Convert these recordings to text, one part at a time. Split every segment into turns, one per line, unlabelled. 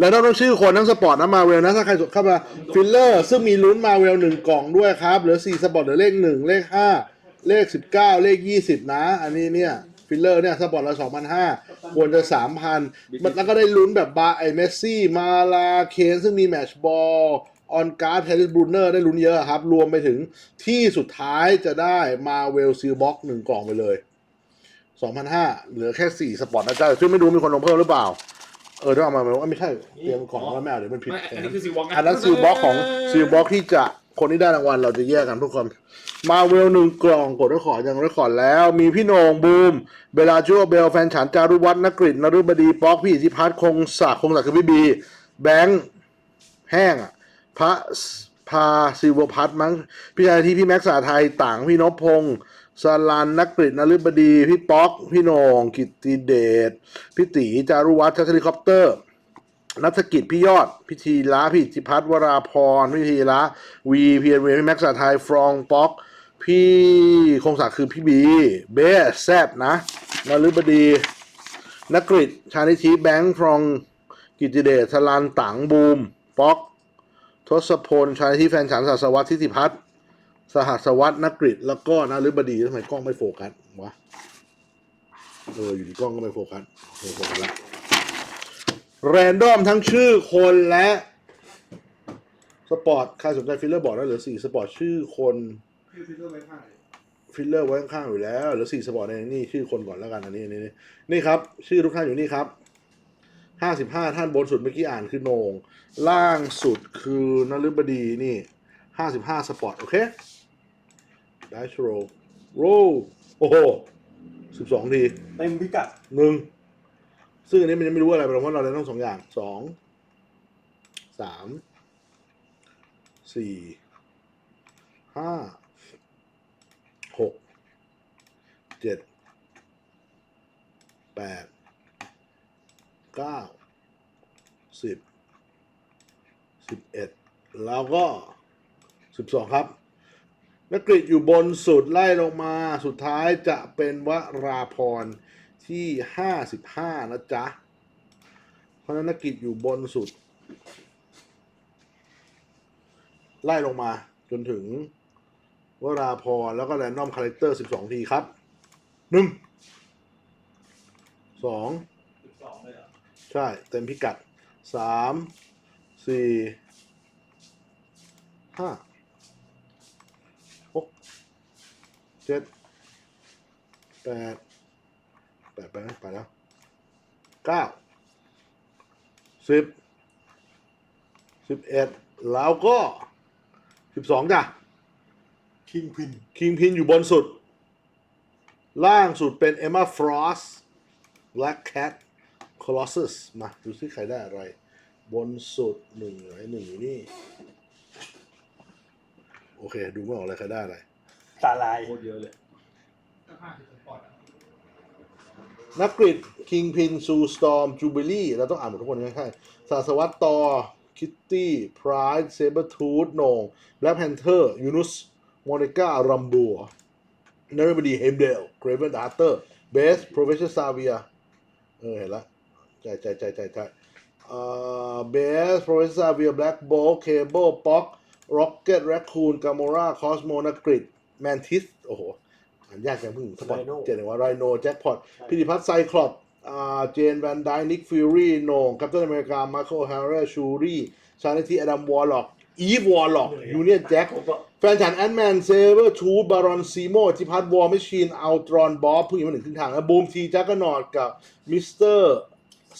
แล้วต้องชื่อคนทั้งสปอร์ตนะมาเวลนะถ้าใครสดเข้ามาฟิลเลอร์ซึ่งมีลุ้นมาเวลหนึ่งกล่องด้วยครับเหลือสี่สปอร์ตเหลือเลขหนึ่งเลขห้าเลขสิบเก้าเลขยี่สิบนะ อันนี้เนี่ยฟิลเลอร์เนี่ยสปอร์ตละสองพันห้าควรจะสามพันมันแล้วก็ได้ลุ้นแบบบาไอเมสซี่มาลาเคนซึ่งมีแมชบอลออนการ์ดเทลิสบรูเนอร์ได้ลุ้นเยอะครับ รวมไปถึงที่สุดท้ายจะได้มาเวลซีบ็อกหนึ่งกล่องไปเลยสองพันห้าเหลือแค่สี่สปอร์ตนะจ๊ะซึ่งไม่รู้มีคนลงเพิ่มหรือเปล่า เออต้องเอามาไหมว่าไม่ใช่เตรียมของแล้วไม่เอาเดี๋ยวมันผิด
ไม่อันนี้คือซีวอล์ก
อันนั้นซีลบ็อกของซีลบ็อกที่จะคนที่ได้รางวัลเราจะแยกกันทุกคน มาเวลหนึ่งกล่องกดรคอร์ดยังรคอร์ดแล้ว มีพี่โหนงบูม เบลาจูเบลแฟนฉันจารุวัฒน์นกฤษนรุบดีป๊อกพี่อิทธิพัฒน์คงศักดิ์คงศักดิ์คือพี่บี แบงค์แห้งอะพระพาซิวพัฒน์มั้งพี่ชายที่พี่แม็กซ์สาไทยต่างพี่นพพงศ์ สลันนักกฤษนฤบดีพี่ป๊อกพี่นงกิตติเดชพี่ตีจารุวัฒน์ชัชเฮลิคอปเตอร์นัฐกิจพี่ยอด พิธีละพี่จิพัฒน์วราพร พิธีละวีพีเอ็นเวพี่แม็กซ์สาไทยฟรองป๊อก พี่คงศักดิ์คือพี่บี เบสแซบนะนฤบดีนักกฤษชานิธิแบงค์ฟรองกิตติเดชสลันตังบูม ป๊อก ทศพล ชายที่แฟนฉันศาสวัตทิติพัฒน์ สหัสวัตนักกฤษแล้วก็นาฤบดีทำไมกล้องไม่โฟกัสวะเอออยู่ดีกล้องก็ไม่โฟกัสโฟกัสละแรนดอมทั้งชื่อคนและสปอร์ตใครสนใจฟิลเลอร์บอกได้เหลือสี่สปอร์ตชื่อคน
คือฟิลเตอร์ไว้ข้างไหน
ฟิลเลอร์ไว้ข้างๆอยู่แล้วเหลือสี่สปอร์ตในนี่ชื่อคนก่อนแล้วกันอันนี้อันนี้นี่นี่ครับ ชื่อทุกท่านอยู่นี่ครับห้าสิบห้าท่านบนสุดเมื่อกี้อ่านคือโนง ล่างสุดคือนฤบดีนี่ห้าสิบห้าสปอร์ตโอเค ได้ชโรโรโอ้โหสิบสองที
เต็มพิกัด
หนึ่งซึ่งอันนี้มันยังไม่รู้อะไรเพราะเราเล่นต้องสองอย่างสองสามสี่ห้าหกเจ็ดแปดเก้าสิบสิบเอ็ดแล้วก็สิบสองครับ นักกฤษอยู่บนสุดไล่ลงมาสุดท้ายจะเป็นวราพรที่ 55 นะจ๊ะ เพราะนั้นนักกฤษอยู่บนสุด ไล่ลงมาจนถึงวราพรแล้วก็แรนดอมคาแรคเตอร์ 12 ทีครับ
1 2
ใช่ เต็มพิกัด 3 4 5 เจ็ดแปดแปดไปไหมไปแล้วเก้าสิบสิบเอ็ดแล้วก็สิบสองจ้ะ
คิงพิน
คิงพินอยู่บนสุด ล่างสุดเป็นเอม a าฟรอส Black Cat Colossus มา ดูซิใครได้อะไร บนสุดหนึ่งไหนหนึ่งอยู่นี่ โอเค ดูไม่ออกเลยใครได้อะไร
ตาลาย
โคตรเยอะเลย
ถ้าห้าสิบสปอร์ตอะ
นักกริดคิงพินซูสตอมจูเบลี่เราต้องอ่านหมดทุกคนใช่สาสวัตตอ คิตตี้พรายเซเบอร์ทูธโหนงแบล็กแพนเทอร์ยูนุสโมนิก้ารัมบัวเนอร์บดีเฮมเดลเกรเวนอาร์เตอร์เบสโปรเฟสเซอร์ซาเวียเออเห็นละใจใจใจใจใจเอ่อเบสโปรเฟสเซอร์ซาเวียแบล็กโบเคเบิลป๊อกร็อกเก็ตแรคคูนกาโมราคอสโมนักกริด แมนทิส โอ้โหอ่านยากจังเพิ่งสปอตเจ็ดว่าไรโนแจ็คพอตพิธิพัฒน์ไซคลอปอ่าเจนแวนไดนิกฟิวรี่โหนงกัปตันอเมริกามาร์โคฮาร์เรชูรี่ชาเนทีอดัมวอลล็อกอีฟวอลล็อกยูเนียนแจ็ค แฟนฉันแอนแมนเซเวอร์ทูบารอนซีโมจิพัฒน์วอลแมชชีนอัลตรอนบอสผู้หญิงมาถึงครึ่งทางแล้วบูมทีจักกนอดกับมิสเตอร์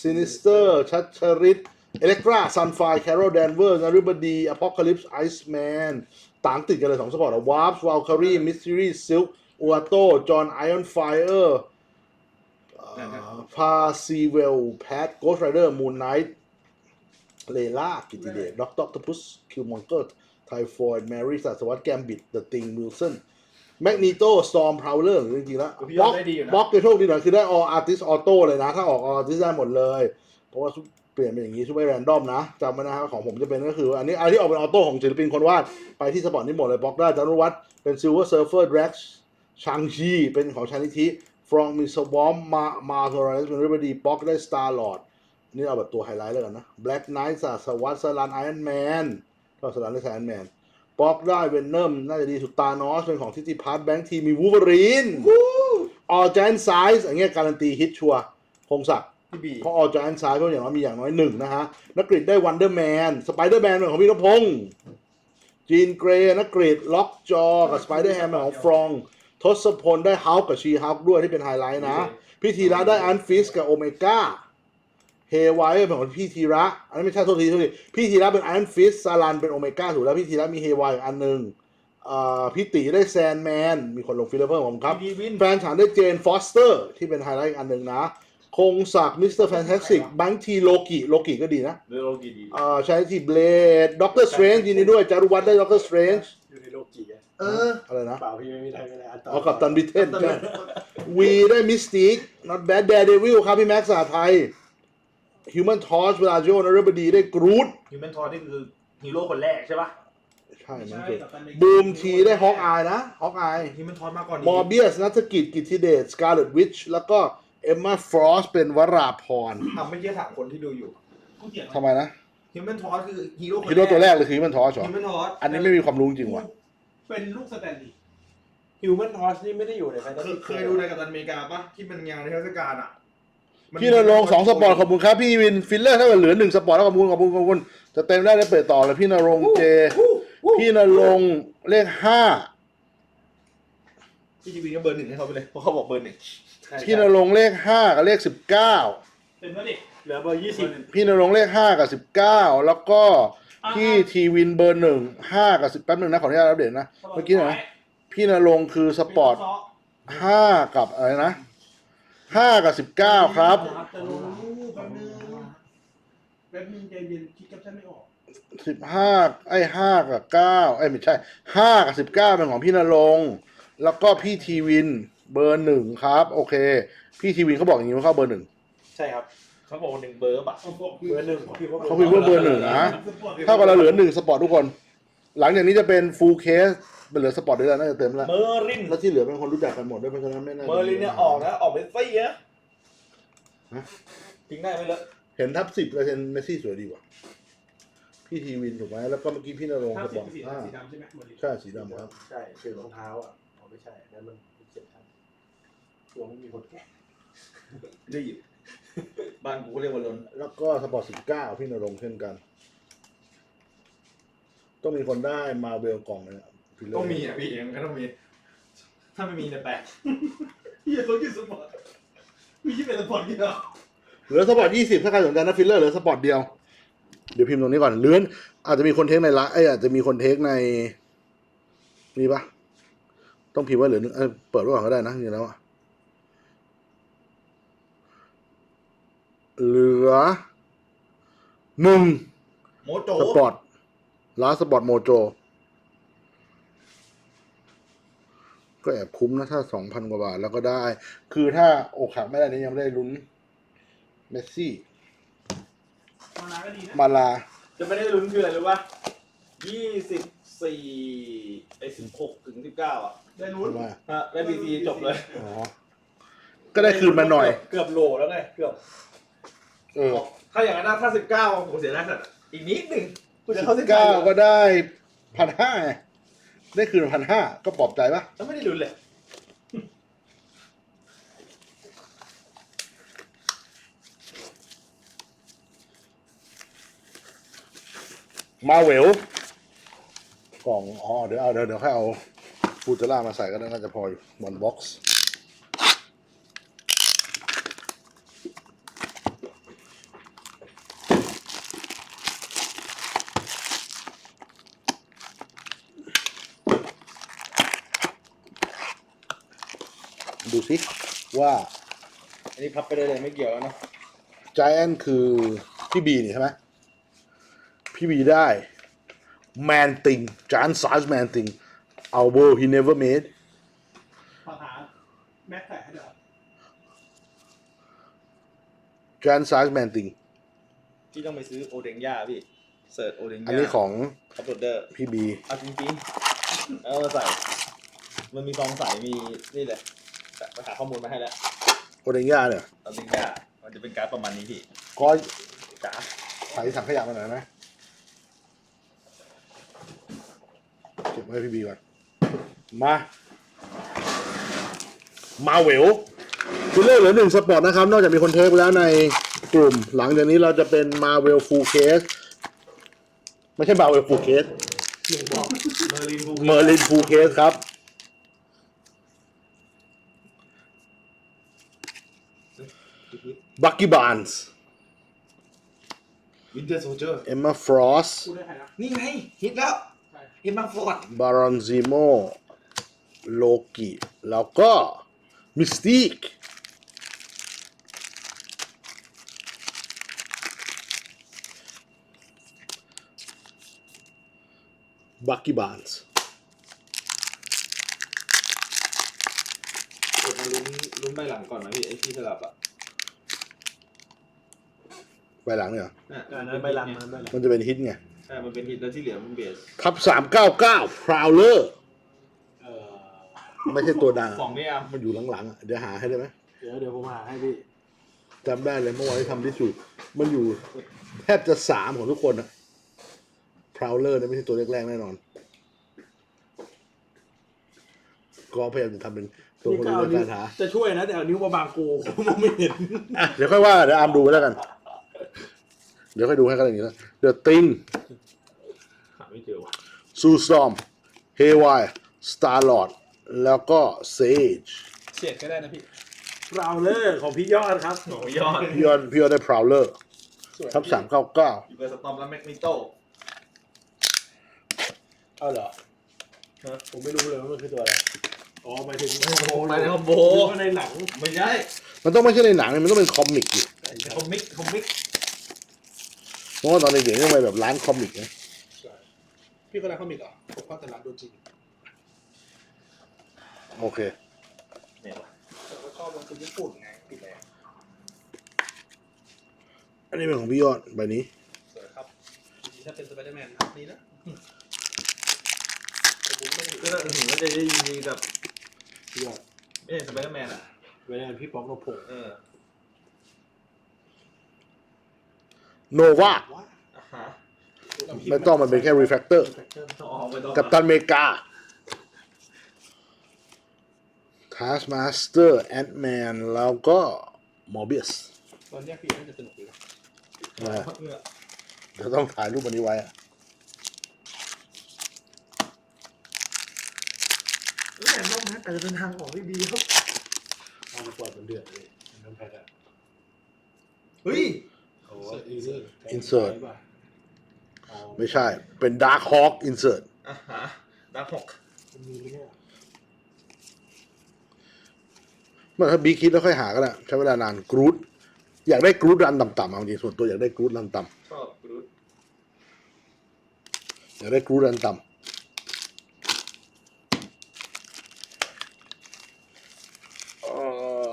ซินิสเตอร์ชัชชริตเอเล็กตราซันไฟแคโรลแดนเวอร์นารุบดีอพอคาลิปส์ไอซ์แมน ต่างติดกันเลยสองสปอร์ตวาร์ฟวาลคารีมิสซิรี่ซิลอัวโตจอห์นไอออนไฟเออร์พาซีเวลแพทโกสไรเดอร์มูนไนท์เลล่ากิติเดชด็อกเตอร์พุสคิวมองเกอร์ไทฟอยด์แมรี่สัสวัตแกมบิดเดอะติงวิลสันแมกนีโตสตอมพาวเลอร์จริงๆแล้ว
พี่
บ
ย
ล็
อ
อ
ด
ก
ได้ดีอยู่นะ
บล็อกจะโชคดีหน่อยคือได้ออาร์ติสออโต้เลยนะ ถ้าออกอาร์ติสได้หมดเลย เพราะว่าเปลี่ยนเป็นอย่างนี้ช่วยแรนดอมนะจำไว้นะครับของผมจะเป็นก็คือ อันนี้อันที่ออกเป็นออโต้ของศิลปินคนวาด ไปที่สปอร์ตนี่หมดเลยบล็อกได้จารุวัฒน์เป็นซิลเวอร์เซิร์ฟเฟอร์ดร็กชังชีเป็นของชานิธิฟรองมีสวอมมามาโทรเรสเป็นริบดีบล็อกได้สตาร์ลอดนี่เอาแบบตัวไฮไลท์แล้วกันนะ Black Knight สาสวัสดิ์สลันไอรอนแมนก็สลันได้ไอรอนแมนป๊อกได้เวนเนมน่าจะดีสุดตานอสเป็นของทิติพัฒน์แบงค์ทีมีวูเวอรีนออ g จ n นไซส์อย่างเงี้ยการันตีฮิตชัวร์คงศักดิ์
พี่บี
เพราะออ g จ n นไซส์ก็อย่างน้อยมีอย่างน้อยหนึ่งนะฮะนักกรีดได้วันเดอร์แมนสไปเดอร์แมนเป็นของพี่นพงศ์จีนเกรย์นักกรีดล็อกจอกับสไปเดอร์แฮมเป็นของฟรอง ทศพลได้ฮาวกับชีฮาวด้วยที่เป็นไฮไลท์นะ พี่ธีระได้อันฟิสกับโอเมก้าเฮไวเป็นของพี่ธีระอันนี้นไม่ใช่โทษทีโทษทีพี่ธีระเป็นอันฟิสซาลันเป็นโอเมก้าถูกแล้วพี่ธีระมีเฮไวอีกอันหนึ่งอ่าพี่ตีได้แซนแมน มีคนลงฟิลเลอร์เพิ่มผมครับ
พี่ดีวิน
แฟนฉันได้เจนฟอสเตอร์ ที่เป็นไฮไลท์อีกอันหนึ่งนะ คงศักดิ์มิสเตอร์แฟนตาสติกบังทีโลกิโลกิก็ดีนะ
เรือโลกีดี
อ่าใช้ที่เบลดด็อกเตอร์สเตรนจ์ยินดีด้วยจารุวัฒน์ได้ด็อกเตอร์สเตรนจ์
อยู่ในโลกีอะ
เออ
อะไรนะ
เปล่าพี่ไม่มีอะไรไม่ได้อันต่อ
เอากับตันบิเทนใช่วีได้มิสติก not bad daredevil ครับพี่แม็กซ์สาไทย Human Torch เวลาโจนเรบดีได้กรูด
ฮิวแมนทอร์นี่คือฮีโร่คนแรกใช่ปะ
ใช่มัน
ใช่
คือ
กับตันเมกา
บูมทีได้ฮอกอายนะฮอกอาย
ฮิวแมนทอร์มาก่อน
มอร์เบียสนัฐกิจกิตติเดชสกาเลตวิชแล้วก็ เอมมาฟรอสเป็นวราพร
ทำไม่เชื่อถามคนที่ดูอยู่
กูเกลียด
ทำไมนะ
ฮิวแมนทอร์คือฮีโร่คน
ฮีโร่ตัวแรกเลยคือ Human Torch เหรอ
ฮิวแมนทอร์
อันนี้ไม่มีความรู้จริงว่ะ
เป็นลูกสแตนลีย์
ฮิวแมนทอสนี่ไม่ได้อยู่ในแฟนตา
เค
ซี
ยเคยดูในกัปตันอเมริกาปะที่เป็นงานในเทศกาลอะมั
พี่นรงค์สองสปอร์ตขอบคุณครับพี่วินฟิลเลอร์ถ้าเกิดเหลือหนึ่งสปอร์ตแล้วขอบคุณขอบคุณขอบคุณจะเต็มได้ได้เปิดต่อเลยพี่นรงค์เจ พี่นรงค์เลขห้า
พี่ทีวีก็เบอร์หนึ่งให้เขาไปเลยเพราะเขาบอกเบอร์หนึ่ง
พี่นรงค์เลขห้ากับเลขสิบเก้า
เป็นว่าเด็ก
เหลือเบอร์ยี่สิบ
พี่นรงค์เลขห้ากับสิบเก้าแล้วก็พี่ทีวินเบอร์หนึ่งห้ากับสิบแป๊บหนึ่งนะขออนุญาตอัปเดตนะเมื่อกี้ไหนพี่นรงค์คือสปอร์ตห้ากับอะไรนะห้ากับสิบเก้าครับ
จะลงรูปแป๊บนึงแป๊บนึงใจเย็นคิดแคปชั่นไม่ออก
สิบห้าไอ้ห้ากับเก้าไอ้ยไม่ใช่ห้ากับสิบเก้าเป็นของพี่นรงค์แล้วก็พี่ทีวิน เบอร์หนึ่งครับ โอเค พี่ทีวินเขาบอกอย่างนี้ว่าเข้าเบอร์หนึ่ง
ใช่ครับเขาบอกหนึ่งเบอร์ป่ะ
เอาพวก
เบอร์หนึ่งพี่ว่า
เขาพิมพ์ว่าเบอร์หนึ่งนะ
สปอร์ต
เท่ากับเราเหลือหนึ่งสปอร์ตทุกคน หลังจากนี้จะเป็นฟูลเคสเป็นเหลือสปอร์ตด้วยแล้วน่าจะเต็มแล้ว
เมอร์ริน
แล้วที่เหลือเป็นคนรู้จักกันหมดด้วยเพราะฉะนั้นไม่น่าจะ
เมอร์รินเนี่ยออกนะออกเป็นซี่นะ
ฮะ
ทิ้งได้ไหมเลอะ
เห็นทับสิบเปอร์เซ็นต์เมสซี่สวยดีกว่าพี่ทีวินถูกไหมแล้วก็เมื่อกี้พี่นรงค์
ถ้า
ส
สี
ปอร์ต
สี
ห้า
สีดำใช่ไหมหมดเลย
ใช่สีดำครับ
ใช่คือรองเท้าอะอ๋อไม่ใช่นั่นมันเจ็บครับ ตัวไม่มีคนแก่
รีบบ้านกูก็เรียกว่าล้น
แล้วก็สปอร์ตสิบเก้าพี่นรงค์เช่นกัน ต้องมีคนได้มาเวลกล่องเลยนะ Filler
ต้องมีอะพี่เองก็ต้องมี ถ้าไม่มีเนี่ยแปลก
เฮียเขาอยู่สปอร์ตมีที่เป็นสปอร์ตกี่ดอก
เหลือสปอร์ตยี่สิบถ้าใครสนใจนะฟิลเลอร์เหลือสปอร์ตเดียว เดี๋ยวพิมพ์ตรงนี้ก่อนเลื่อนอาจจะมีคนเทคในละไอยอาจจะมีคนเทคในนี่ปะต้องพิมพ์ว่าเหลือหนึ่งเอ้ยเปิดไว้ก่อนก็ได้นะจริงๆแล้วอะ เหลือหนึ่ง
โมโจ
สปอร์ตลาสปอร์ตโมโจ ก็แอบคุ้มนะ ถ้าสองพันกว่าบาท แล้วก็ได้ คือถ้าอกหักไม่ได้นี่ยังไม่ได้ลุ้น เมสซี่
มานาก็ดีนะ
มาลา
จะไม่ได้ลุ้นคืออะไรรู้ป่ะยี่สิบสี่ไอ้สิบหกถึงสิบเก้าอะ
ได้ลุ้น
มา
ฮะได้บีซีจบเลย
อ๋อ ก็ได้คืนมาหน่อย
เกือบโหลแล้วไง เกือบ
เออ
ถ้าอย่างนั้นนะถ้าสิบเก้าผมเสียดายสัตว์อีกนิดหนึ่งกูจะเข้าสิบ
เก้า
เก้า
ก็ได้พันห้าได้คืนพันห้าก็ปลอบใจปะ
แล้วไม่ได้ลุ้นเลย
มาเวลกล่องอ๋อเดี๋ยวเอาเดี๋ยวเดี๋ยวให้เอาฟูเจล่ามาใส่ก็ได้น่าจะพออยู่วันบ็อกซ์ สิว่า
อันนี้พับไปได้เลยไม่เกี่ยวแล้วนะ
จ i แอนคือพี่บีนี่ใช่ไหมพี่บีได้ Man Thing Giant Size Man Thing Albert he never made
ขอถามแม็กใส่ให้เดี๋ยว
Giant Size Man Thing
พี่ต้องไปซื้อโอเดงย่าพี่เสิร์ชโอเดงย่า
อันนี้ของ
คัพโหลดเดอร์
พี่บี
เอาจริงๆเอามาใส่ มันมีซองใส่มีนี่เลย ไปหาข้อมูลมาให้แล้ว
โอเดงย่าเนี่ย
โอเดงย่ามันมันจะเป็นการ์ดประมาณนี้พี่
ก็
จ๋า
ใส่ถังขยะมาหน่อยได้ไหมเก็บไว้ให้พี่บีก่อนมามาเวลคุณเลือกเหลือหนึ่งสปอร์ตนะครับ นอกจากมีคนเทคไปแล้วในกลุ่ม หลังจากนี้เราจะเป็นมาเวลฟูลเคสไม่ใช่มาเวลฟูลเคส
หนึ่งบอกเมอร์ลินบู
เมอร์ลินฟูลเคสครับ บักกี้บาร์นส์
วินเทอร์โซเจอร์
เอมมาฟรอส
พูดได้ใครนะ
นี่ไง ฮิตแล้วเอ็มมาฟอร์ด
บารอนซิโมโลกิแล้วก็มิสติกบักกี้บาร์นส์
กดมาลุ้นลุ้นใบหลังก่อนนะพี่ไอที่สลับอะ
ไปหลังเนี่ยเหรอ
น่ะ
อันนั้นใบลังอันนั้นใบลัง
มันจะเป็นฮิตไง
ใช่มันเป็นฮิตแล้วที่เหลือมันเบส
ทับสามเก้าเก้าพราวเลอร์
เออ
ไม่ใช่ตัวดัง
สองนี่อะ
มันอยู่หลังๆอะเดี๋ยวหาให้ได้ไหม
เดี๋ยวเดี๋ยวผมหาให้พี่
จำได้เลยเมื่อวานที่ทำที่สุดมันอยู่แทบจะสามของทุกคนอะพราวเลอร์เนี่ยไม่ใช่ตัวแรกๆแน่นอน ก็พยายามจะทำเป็นตัว
นี่
คน
ก็
เล่
เอา
น
นิ้ว
การหา
จะช่วยนะแต่เอานิ้วมาบางกูผมมองไม่เห็น
อะเดี๋ยวค่อยว่าเดี๋ยวอาร์มดูไว้แล้วกัน เดี๋ยวค่อยดูให้กันอย่างนี้แล้วเดี๋ยวติง
หาไม่เจอว่ะ
ซูสตอมเฮวายสตาร์ลอดแล้วก็เซจ
เฉียดก็ได้นะพี่
เราเลอร์ของพี่ยอดครับ
โอ้ยยอด
พี่ยอนพี่ยอนได้พราวเลอร์
สวย
ทับสามเก้าเก้า
อยู่กับสตอมและแมกนิโต
เอาเหรอฮะผมไม่รู้เลยว่ามันคือตัวอะไร อ๋อหมายถึง
ไปในคอมโบ
นึกว่าในหนัง
ไม่ใช่
มันต้องไม่ใช่ในหนังมันต้องเป็นคอมิกอยู่
ในคอมิกคอมิก
เพราะว่าตอนเด็กๆต้องไปแบบร้านคอมิกนะ
พี่ก็รักคอมิกเหรอผมก็แต่รักตัวจริง
โอเค
เนี่ยว่ะ
แต่ก็ชอบลงทุนญี่ปุ่นไงติดแรง
อันนี้เป็นของพี่ยอดใบนี้
สวยครับถ้าเป็นสไปเดอร์แมนครับนี่นะแต่ผมไม่ได้
ก็ถึงว่าจะได้ยินดีกับ
พี่ยอด
เอ๊ะสไปเดอร์แมนอะ
เวลาพี่ป๊อกนพงศ์
เออ
โนวา
ว่า
อะฮะ
ไม่ต้องมันเป็นแค่รีแฟกเตอร์
อ๋อไม่ต้อง
กับตันอเมริกา Taskmaster Ant-Man แล้วก็ Morbius
ตอนแยกพี่น่าจะสนุกดีนะ
นะ
เงื่อ
เดี๋ยวต้องถ่ายรูปอันนี้ไว้อะ
แม่ต้องนะการเดินทางของพี่บีครับเอามาปล่อยเป็นเดือนเลยน้ำแพทย์อะ
เฮ้ย
โอ้ยอีซี่
Insert
อ๋อ
ไม่ใช่ เป็น Dark Hawk Insert
อะฮะดักหก
มันมีไหมเนี่ย
เมื่อถ้าบีคิดแล้วค่อยหาก็ได้ใช้เวลานานกรูดอยากได้กรูดรันต่ำๆเอาจริงส่วนตัวอยากได้กรูดรันต่
ชอบกรูดำ
อยากได้กรูดรันต่ำเอ่อ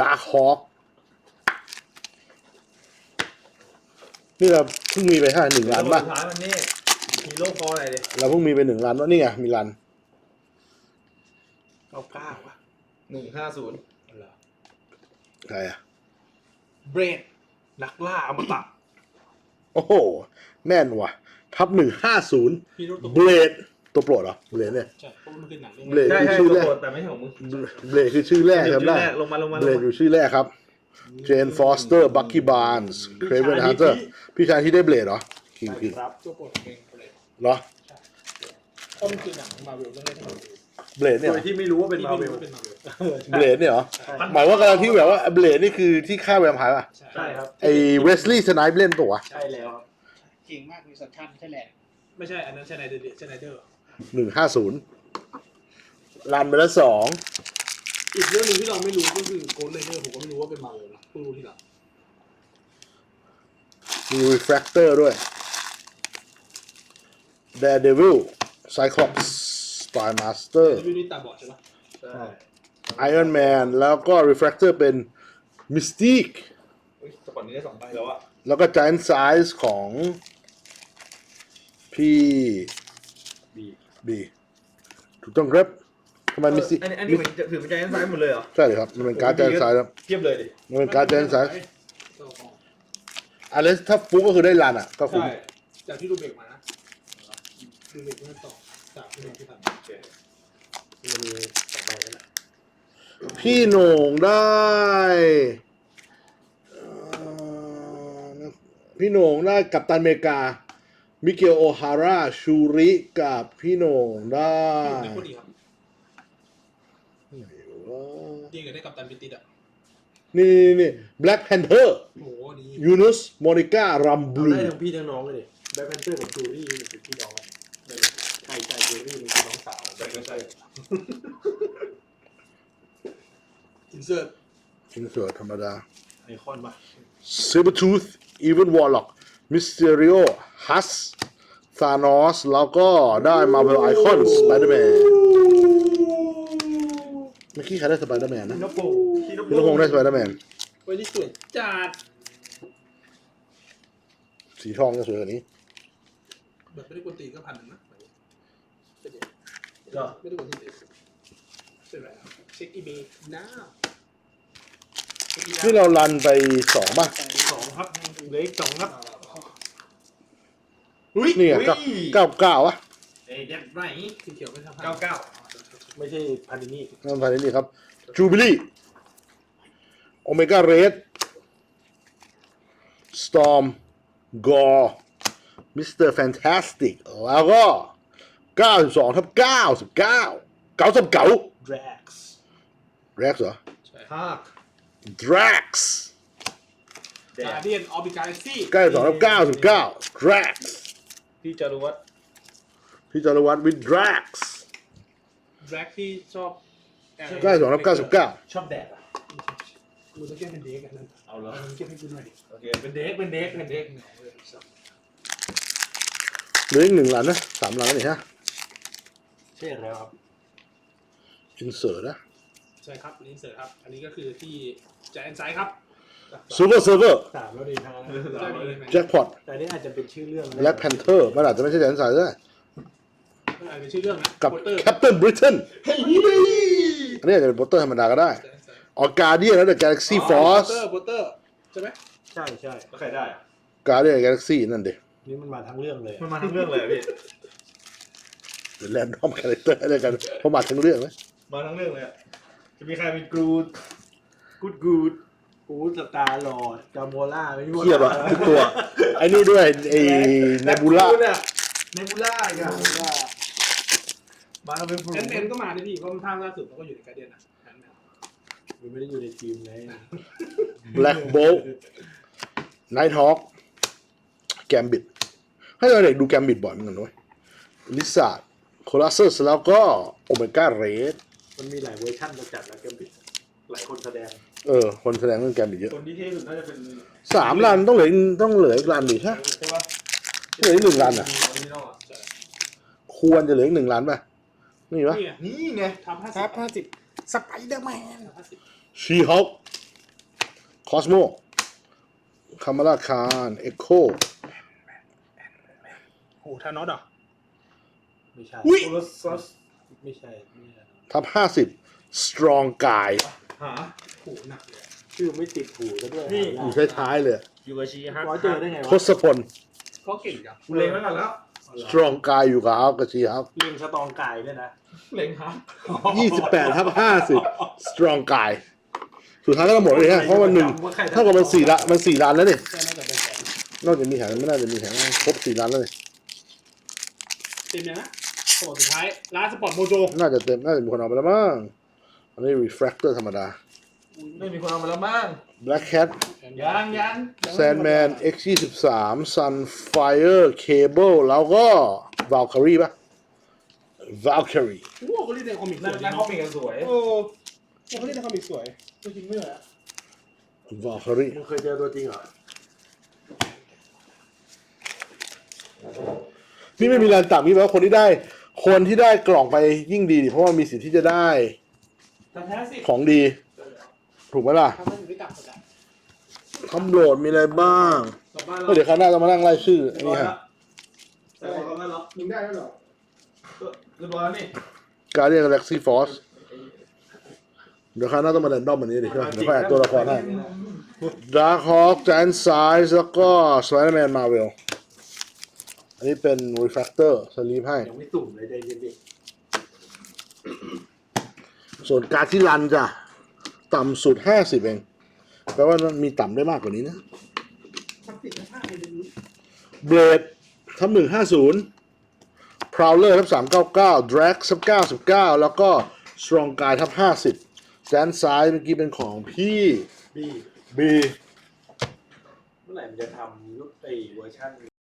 Dark Hawk นี่เราเพิ่งมีไปห้าหนึ่งล้านป่ะ
สุดท้ายมันนี่ฮีโร่คออะไรดิ
เราเพิ่งมีไปหนึ่งล้านว่านี่ไงมีรัน
เก้าเก้าว่ะ
หนึ่งห้าศูนย์
เหรอ
ใครอะ
เบรด
นักล่าอมตะ
โอ้โหแม่นว่ะ ทับหนึ่งห้าศูนย์
พี่รู้ตัว
เบลด ตัวโปรดเหรอเบลดเนี่ย
ใช่เพราะมันคือหนังเรื่อง
เบลด
ใช่
คือ
ใช่
ชื่อ
ตัว
แรก
โปรดแต่ไม่ใช่ของมึง
เบลดคือชื่อแรกครับได้
ชื่อแรกลงมาลงมาล
เบล
ง
ด
มา
อยู่ชื่อแรกครับ เจนฟอสเตอร์ บัคกี้บาร์นส์เครเวนฮันเตอร์ พี่ชายที่ได้เบลดเหรอ คิงพิน
ครับ
ตัวโปรดของเองเบรด
เหรอ
เพราะมันคือหนังมาเวลเรื่องแรกที่เราดู
เบลดเนี่ย
โด
เหร
ย
อ
ที่ไม่รู้ว่าเป็น
ที่
มา
ไม่
เว
รู้
ล
ว่าเป็นมาเวล
เออใช่
เบลดเนี่ยเหรอ
ใช่
หมายว่ากำลังที่แบบว่าเบลดนี่คือที่ฆ่าแวมไพร์ป่ะ
ใช่ครับ
ไอ้เวสลีย์สไนป์เล่นตัววะ
ใช่แล้วครับ
เก่งมากมีสัญชาติใช่แหละไม่ใช่อันนั้นใช่ไนเดอร์ใช่ไนเดอร์
หนึ่งห้าศูนย์รันไปแล้วสอง
อีกเรื่องหนึงที่เราไม่รู้ก็คือโกลเดนเดอร์ผมก็ไม่รู้ว่าเป็นมาเวลนะเพิ่งรู้ทีหลัง
มีรีแฟ r เตอร์ด้วย Daredevil Cyclops Spy Master
วิวนี่ตาบอดใช่ปะ
ใช่
Iron Man แล้วก็ Refractor เป็น Mystique
เฮ้ยแต่ก่อนนี้ได้สองใบแล้วอะ
แล้วก็ Giant Size ของพี่
บี
บีถูกต้องครับทำไมมิสซี่
อันนี้อันนี้เหมือนจะถือเป็นใจซ้ายหมดเลยเหรอ
ใช่เลยครับ มันเป็นการ์ดแจนซ้ายครับ
เทียบเลยดิ
มันเป็นการ์ดแจนซ้ายอันนี้ถ้าฟุกก็คือได้รันอะ ก็คุ้ม
ใช่จากที่ดูเบรกมานะดูเบรกมาต่อจากที่ดูที่ทำ
โอเค
มันมีสองใบนั่นแหละ
พี่โหน่งได้เอ่อพี่โหน่งได้กัปตันอเมริกา มิเกลโอฮาร่าชูริกับพี่โหน่งได้
ที่อยู่ในโคตรดีครับ
ไหนวะ
ดีกับได้กับตันปิติดอะ
นี่นี่นี่ Black Panther
โอ้โหดี
ยูนุสโมนิก้ารัมบลู
ได้ทั้งพี่ทั้งน้องเลยดิแบ็คแพนเตอร์กับจูรี่นี่เป็นพี่น้องกันได้ไหมใช่ใช่จูรี่นี่คือน้องสาว
ใช่ก็ใช่
อินเสิร์ต
ชิ้นส่วนธรรมดา
ไอคอนปะ
Sabertooth Even Warlock Mysterio Hus Thanos แล้วก็ได้ Marvel Icon Spider-Man เมื่อกี้ใครได้ Spider-Man นะ
นโปง
พี่นพ
พี่ลงได้ Spider-Man
ไว้ที่สวยจัด
สีทองจะสวยกว่านี้
แบบไม่ได้กวนตีนก็พันหนึ่งนะเป็นไง
ก็
ไม่ได้กวนตีนเป็นไรครับเช็คอีเบย์น้า
ที่เรารันไปสองป่ะ
สองครับเหลืออีกสองครับ
อุ้ย
นี่ไงเก้าเก้าเก้าวะ
เอ้ยเด็ดไหน
สีเขียวไม่ทำ
เก้าเก้า
ไม่ใช่พันนี่
นั่นภายในนี่ครับ Jubilee Omega Red Storm Gore Mr. Fantastic แล้วก็92ทับ99 99
ดรักส์
Rex เหรอ
ภาค
Drax
แด
กา
ด
เดียนออบิกาซี่
92ทับ99 Drax
พี่จารุวัฒน์
พี่จารวัตร with Drax
แบล็กที่ชอบ
92ทับ99
ชอบแดดอะ
กูจะเก็บเป็นเด็กกันนั่น
เอาเหรอ
เอามันเก็บให้กูหน่อยดิ
โอเคเป็นเด็กเป็นเด็กเป็นเด็ก
เหลืออีกหนึ่งล้านนะสามล้านแล้วนี่ฮะ
ใช่แล้วครับ
Insert นะ
ใช่ครับนี่เสร็จครับ อันนี้ก็คือที่แจนไซครับ
Super Server
สามแล้วดีทาง
ได้ดีไหม
Jackpot
แต่นี่อาจจะเป็นชื่อเรื่องนะ
Black Panther มันอาจจะไม่ใช่แดนสายด้วย
อาจจะชื่อเรื่องนะ
กับ
โปสเตอร์
Captain Britain อันนี้อาจจะเป็นโปสเตอร์ธรรมดาก็ได้
แจนไซ
ออกการเดียนแล้วแต่ Galaxy
โป
Force
สเตอร์โปสเตอร์ใช่ไหม
ใช่ใช่
แล้วใครได้อะ
การเดียน Galaxy นั่นเด็
นี่มันมาทั้งเรื่องเลย
มันมาทั้งเรื่องเลยอะพี่
เป็นแรนดอมคาแรคเตอร์ด้วยกันเพราะมาทั้งเรื่องนะ
มาทั้งเรื่องเลยอะจะมีใครเป็นกรูดกูดกูด
กูสตาร์ลอร์ดจามโมล่าไม่รู้
เทียบอะทุกตัว ไอ้นี่ด้วยไอ้เนบูล่า
เนบูล่าอีกอะมาทำเป็นฟู
แอนแมนก็มาด้วยพี่เพราะมันภาคล่าสุดมันก็อยู่ในการเดียนนะแอนแมน
มันไม่ได้อยู่ในทีมไง
Black Bolt Nighthawk Gambit ให้เราเด็กดู Gambit บ่อยเหมือนกันด้วยลิซ่าโคลัสเซอร์แล้วก็โอเมก้าเรส
มันมีหลายเวอร์ชันมาจัดแล้วก็หลายคนแสดง
เออ คนแสดงเรื่อง Gambit เยอะ
คนที่เท่สุดน่าจะเป็น
สามรันต้องเหลือต้องเหลืออีกรันดิใช่
ใช่ปะ
เหลืออีกหนึ่งรันอะ
ออริจินอลอะ
ควรจะเหลืออีกหนึ่งล้านป่ะนี่ปะ
นี่ไง
นี่ไง
ทับห้า
ค
สิ
รั
บบ
ห้าสิบสไปเดอร์แมน
ห้าสิบ
ชีฮอคคอสโมคามาราคานเอ็กโค
โอ้ธานอสเหรอ
ไม่ใช่
อุ้ยโคลอสซัส
ไม่ใช่ไม่ใช่
ทับห้าสิบสตรองกาย
หา
โหหนักเลย
ชื่อไม่ติดหูซะด้วย
นี่
อยู่ท้ายๆเลย
อยู่กับชีฮัก
ร้อยเจอได้ไง
ท
วะ
ศพล
ก็เก่งจัง
กูเล็งไว้ก่อนแล้ว
สตรองกายอยู่กับอัลกับชีฮอค
เรียงสตองกายด้วยนะ
เล็งฮัก
ยี่สิบแปดทับห้าสิบสตรองกายสุดท้ายก็ต้องหมดเลยฮะเพราะมันหนึ่งเท่ากับมันสี่ละมันสี่ล้านแล้วนี่
ก็น่าจะเป็นแสน
นอกจากมีแถมไม่น่าจะมีแถมครบสี่ล้านแล้วนี่
เต็มยังนะโอ้สุดท้ายร้านสปอร์ตโมโจ
น่าจะเต็มน่าจะมีคนเอาไปแล้วมั้ง อันนี้ refractor ธรรมดา
ไม่มีคนเอามาแล้วมั้ง
black cat
ยังยัง
Sandman X 2 3 Sunfire Cable แล้วก็ Valkyrie ป่ะ Valkyrie
โอ้เขาเล่นในคอมิกส
นั่น
วย
นั่นเขาเป็นกันสวย
โอ้เขาเล่นในคอมิกสวยจริงๆไม่เลยอะ
Valkyrie
มึงเคยเจอตัวจริงเหรอ
นี่ไม่มีแรงต่ำนี่แปลว่าคนที่ได้ คนที่ได้กล่องไปยิ่งดีดิเพราะว่ามีสิทธิ์ที่จะได้
แต่แท้สิ
ของดี ถูกไหมล่ะ
ทำให้อยู่ด้วยกันหมดอะ
คำโหลดมีอะไรบ้าง
กลับบ้าน
ก็
เรา
เดี๋ยวครั้งหน้าจะมานั่งไล่ชื่อไอ้
เรียบร้
นี่
อย
ฮะ
แล้วแต่ของเราแล้ว
ยิงได้แล้วเหรอ
เรียบร้อยแล้วนี่
Guardian Galaxy Force เดี๋ยวคราวหน้าต้องมาแรนดอมอันนี้ดิใช่ไหมเดี๋ยวค่อยอ่านตัวละครให้ดาร์คฮอคแจนไซส์แล้วก็สไปเดอร์แมนมาเวลอันนี้เป็นรีแฟคเตอร์สลีปให้
ยังไม่สุ่มเลยใจเย็นดิ
ส่วนการที่รันจ้ะต่ำสุดห้าสิบเองแปลว่ามันมีต่ำได้มากกว่านี้นะ
มันติดกระชากเลยดู
เบรดทับหนึ่งห้าศูนย์พราวเลอร์ทับสามเก้าเก้าดรกทับเก้าสิบเก้าแล้วก็สตรองกายทับห้าสิบแจนซ้ายเมื่อกี้เป็นของพี่
บี้
บี
เมื่อไหร่มันจะทำไอ้เวอร์ชัน